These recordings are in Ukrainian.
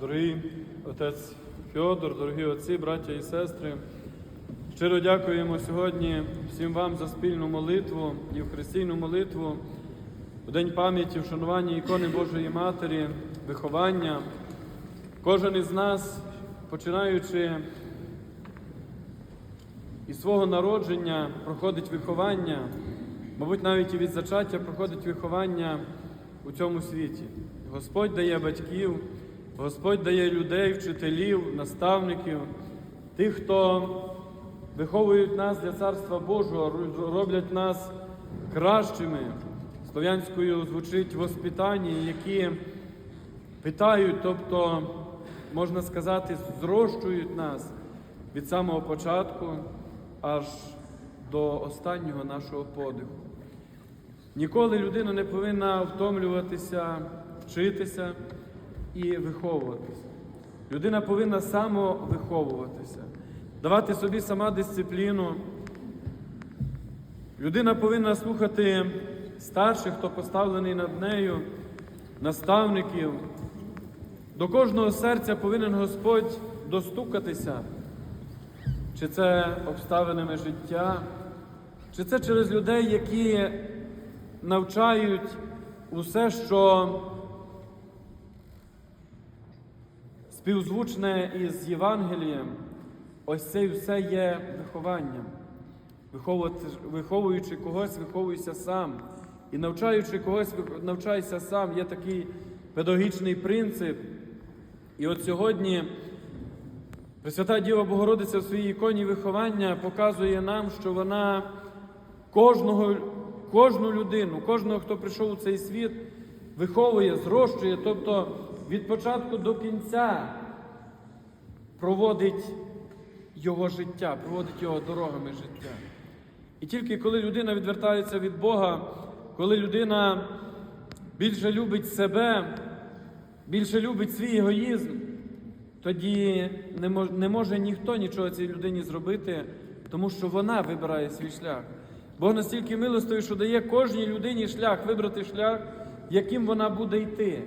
Дорогий отець Фьодор, дорогі отці, браття і сестри, щиро дякуємо сьогодні всім вам за спільну молитву, Євхристійну молитву, у День пам'яті, вшанування ікони Божої Матері, виховання. Кожен із нас, починаючи із свого народження, проходить виховання, мабуть, навіть і від зачаття проходить виховання у цьому світі. Господь дає батьків, Господь дає людей, вчителів, наставників, тих, хто виховують нас для Царства Божого, роблять нас кращими. Слов'янською звучить воспитання, які питають, тобто, можна сказати, зрощують нас від самого початку аж до останнього нашого подиху. Ніколи людина не повинна втомлюватися, вчитися і виховуватися. Людина повинна самовиховуватися, давати собі сама дисципліну. Людина повинна слухати старших, хто поставлений над нею, наставників. До кожного серця повинен Господь достукатися, чи це обставинами життя, чи це через людей, які навчають усе, що співзвучне із Євангелієм, ось це все є вихованням. Виховуючи когось, виховуйся сам. І навчаючи когось, навчайся сам. Є такий педагогічний принцип. І от сьогодні Пресвята Діва Богородиця в своїй іконі виховання показує нам, що вона кожного, кожну людину, кожного, хто прийшов у цей світ, виховує, зрощує, тобто від початку до кінця проводить його життя, проводить його дорогами життя. І тільки коли людина відвертається від Бога, коли людина більше любить себе, більше любить свій егоїзм, тоді не може, не може ніхто нічого цій людині зробити, тому що вона вибирає свій шлях. Бог настільки милостивий, що дає кожній людині шлях, вибрати шлях, яким вона буде йти.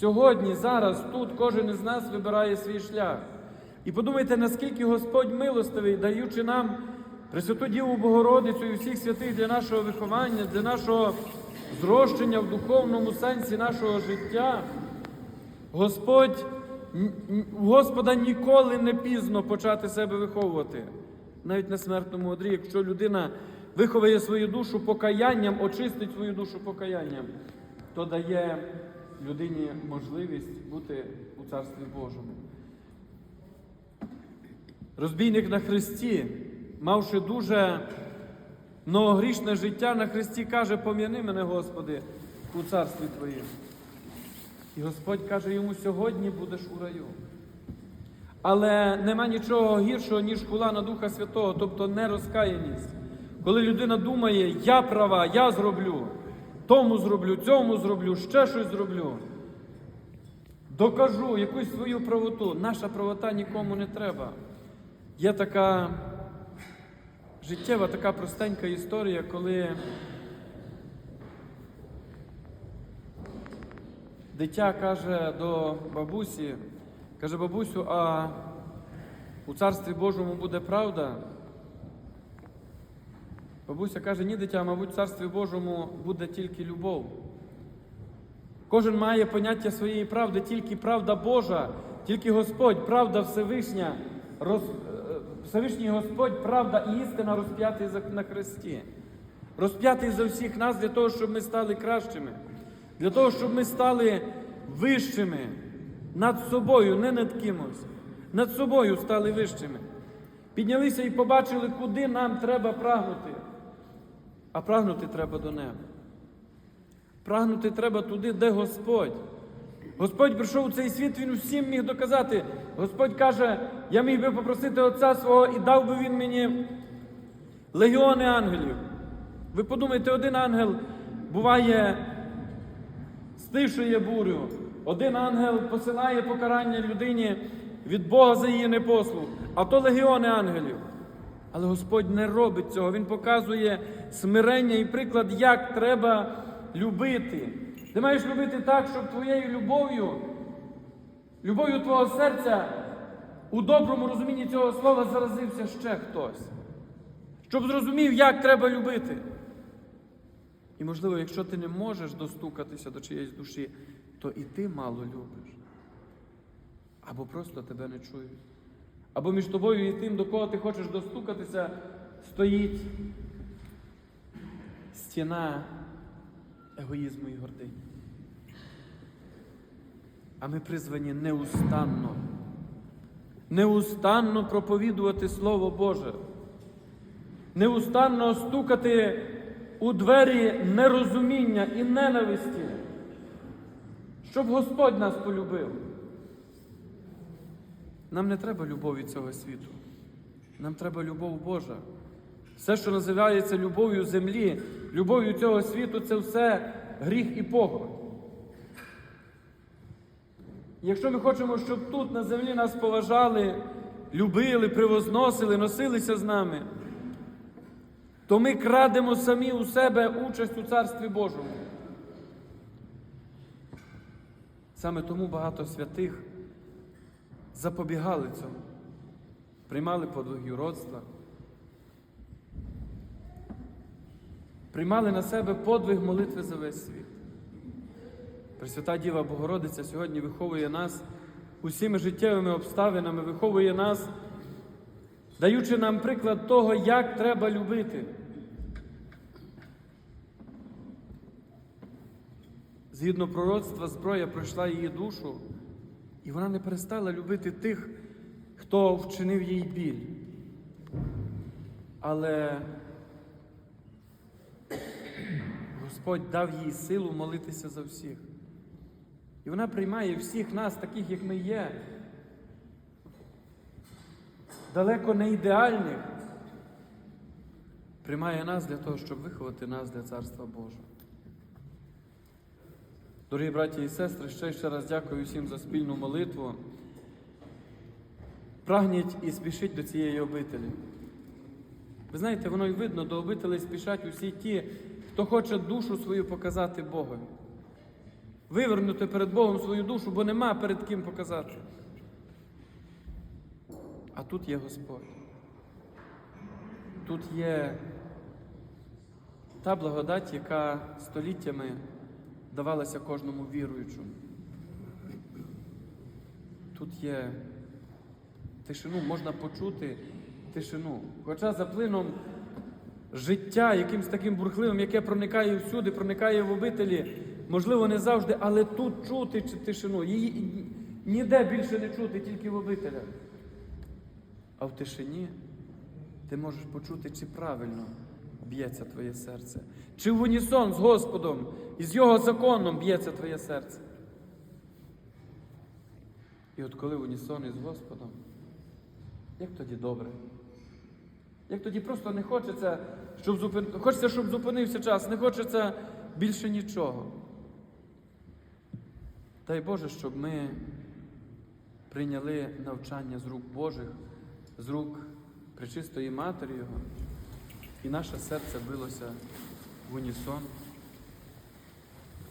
Сьогодні, зараз, тут кожен із нас вибирає свій шлях. І подумайте, наскільки Господь милостивий, даючи нам Пресвяту Діву Богородицю і всіх святих для нашого виховання, для нашого зрощення в духовному сенсі нашого життя. Господь, у Господа ніколи не пізно почати себе виховувати, навіть на смертному одрі, якщо людина виховує свою душу покаянням, очистить свою душу покаянням, то дає людині можливість бути у Царстві Божому. Розбійник на Христі, мавши дуже многогрішне життя на Христі, каже, пом'яни мене, Господи, у царстві Твоїм. І Господь каже йому, сьогодні будеш у раю. Але нема нічого гіршого, ніж хула на Духа Святого, тобто нерозкаяність. Коли людина думає, я права, я зроблю, тому зроблю, цьому зроблю, ще щось зроблю. Докажу якусь свою правоту. Наша правота нікому не треба. Є така життєва, така простенька історія, коли дитя каже до бабусі, каже, бабусю, а у Царстві Божому буде правда? Бабуся каже, ні, дитя, мабуть, в Царстві Божому буде тільки любов. Кожен має поняття своєї правди, тільки правда Божа, тільки Господь, правда Всевишня, роз... Всевишній Господь, правда і істина розп'ятий на хресті. Розп'ятий за всіх нас для того, щоб ми стали кращими, для того, щоб ми стали вищими над собою, не над кимось, над собою стали вищими. Піднялися і побачили, куди нам треба прагнути. А прагнути треба до неба. Прагнути треба туди, де Господь. Господь прийшов у цей світ, Він усім міг доказати. Господь каже, я міг би попросити Отця свого і дав би він мені легіони ангелів. Ви подумайте, один ангел буває, стишує бурю, один ангел посилає покарання людині від Бога за її непослух, а то легіони ангелів. Але Господь не робить цього. Він показує смирення і приклад, як треба любити. Ти маєш любити так, щоб твоєю любов'ю Любов'ю твого серця у доброму розумінні цього слова заразився ще хтось, щоб зрозумів, як треба любити. І, можливо, якщо ти не можеш достукатися до чиєїсь душі, то і ти мало любиш. Або просто тебе не чують. Або між тобою і тим, до кого ти хочеш достукатися, стоїть стіна егоїзму і гордині. А ми призвані неустанно, неустанно проповідувати Слово Боже, неустанно стукати у двері нерозуміння і ненависті, щоб Господь нас полюбив. Нам не треба любові цього світу. Нам треба любов Божа. Все, що називається любов'ю землі, любов'ю цього світу, це все гріх і похоть. Якщо ми хочемо, щоб тут на землі нас поважали, любили, привозносили, носилися з нами, то ми крадемо самі у себе участь у Царстві Божому. Саме тому багато святих запобігали цьому, приймали подвиг юродства, приймали на себе подвиг молитви за весь світ. Пресвята Діва Богородиця сьогодні виховує нас усіми життєвими обставинами, виховує нас, даючи нам приклад того, як треба любити. Згідно пророцтва, зброя пройшла її душу, і вона не перестала любити тих, хто вчинив їй біль. Але Господь дав їй силу молитися за всіх. І вона приймає всіх нас, таких, як ми є, далеко не ідеальних, приймає нас для того, щоб виховати нас для Царства Божого. Дорогі браті і сестри, ще ще раз дякую всім за спільну молитву. Прагніть і спішіть до цієї обителі. Ви знаєте, воно й видно, до обителей спішать усі ті, хто хоче душу свою показати Богові. Вивернути перед Богом свою душу, бо нема перед ким показати. А тут є Господь. Тут є та благодать, яка століттями давалася кожному віруючому. Тут є тишину, можна почути тишину. Хоча за плином життя, якимсь таким бурхливим, яке проникає всюди, проникає в обителі, можливо, не завжди, але тут чути тишину. Її ніде більше не чути, тільки в обителях. А в тишині ти можеш почути, чи правильно б'ється твоє серце, чи в унісон з Господом і з Його законом б'ється твоє серце. І от коли в унісон із Господом, як тоді добре? Як тоді просто не хочеться, щоб зупин... хочеться, щоб зупинився час, не хочеться більше нічого. Дай Боже, щоб ми прийняли навчання з рук Божих, з рук Пречистої Матері Його, і наше серце билося в унісон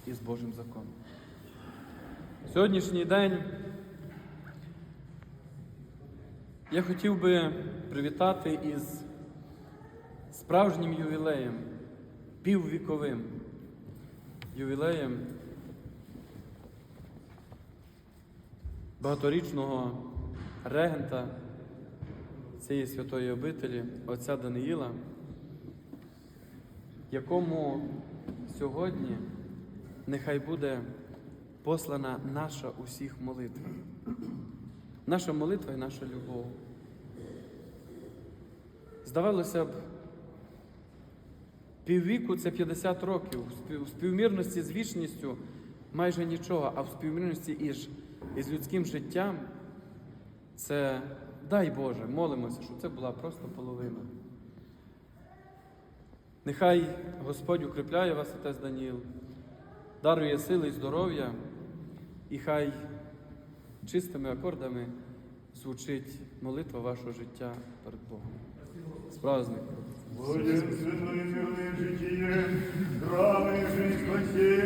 із Божим законом. Сьогоднішній день я хотів би привітати із справжнім ювілеєм, піввіковим ювілеєм багаторічного регента цієї святої обителі, отця Даниїла, якому сьогодні нехай буде послана наша усіх молитва. Наша молитва і наша любов. Здавалося б, піввіку це 50 років, в співмірності з вічністю майже нічого, а в співмірності із, із людським життям це, дай Боже, молимося, щоб це була просто половина. Нехай Господь укріпляє вас, отець Даніл, дарує сили і здоров'я, і хай чистими акордами звучить молитва вашого життя перед Богом. З праздником! Боже, святої мирное житті, жизнь спасение.